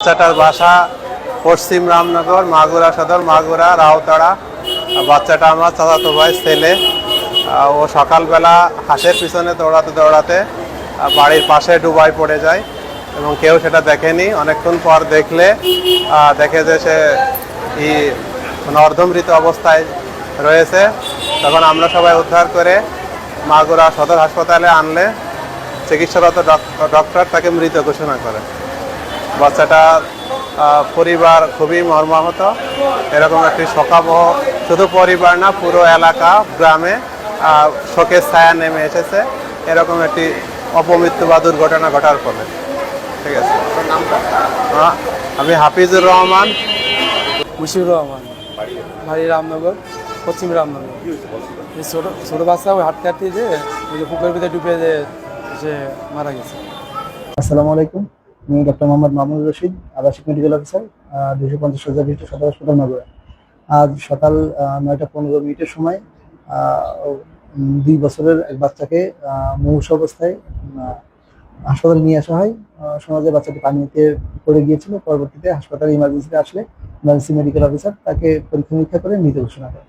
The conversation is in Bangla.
বাচ্চাটার বাসা পশ্চিম রামনগর, মাগুরা সদর, মাগুরা, রাউতাড়া। বাচ্চাটা আমার চাচাতো ভাই ছেলে। ও সকালবেলা হাঁসের পিছনে দৌড়াতে দৌড়াতে বাড়ির পাশে ডুবাই পড়ে যায় এবং কেউ সেটা দেখেনি। অনেকক্ষণ পর দেখলে দেখে যে সে ই অর্ধমৃত অবস্থায় রয়েছে। তখন আমরা সবাই উদ্ধার করে মাগুরা সদর হাসপাতালে আনলে চিকিৎসারত ডক- ডক্টর তাকে মৃত ঘোষণা করে। বাচ্চাটা পরিবার খুবই মর্মাহত। এরকম একটি শোকাবহ শুধু পরিবার না পুরো এলাকা গ্রামে শোকের ছায়া নেমে এসেছে। এরকম একটি অপমৃত্যু বা দুর্ঘটনা ঘটার ফলে। ঠিক আছে। আমি হাফিজুর রহমান। মুশিউর রহমান। বাড়ি রামনগর পশ্চিম রামনগর। এই ছোট ছোট বাচ্চা ওই হাঁটতে হাঁটতে যে ওই যে পুকুরের ভিতরে ডুবে যে মারা গেছে। আসসালামু আলাইকুম। আমি ডক্টর মোহাম্মদ মামুনুর রশিদ, আবাসিক মেডিকেল অফিসার দুশো পঞ্চাশ হাজার বিশিষ্ট সদর হাসপাতাল নগর। আজ সকাল নয়টা পনেরো মিনিটের সময় দুই বছরের এক বাচ্চাকে মুমূর্ষ অবস্থায় হাসপাতালে নিয়ে আসা হয়। শোনা যায় বাচ্চাটি পানিতে পড়ে গিয়েছিল, পরবর্তীতে হাসপাতালে ইমার্জেন্সিতে আসলে ইমার্জেন্সি মেডিকেল অফিসার তাকে পরীক্ষা নিরীক্ষা করে মৃত ঘোষণা করে।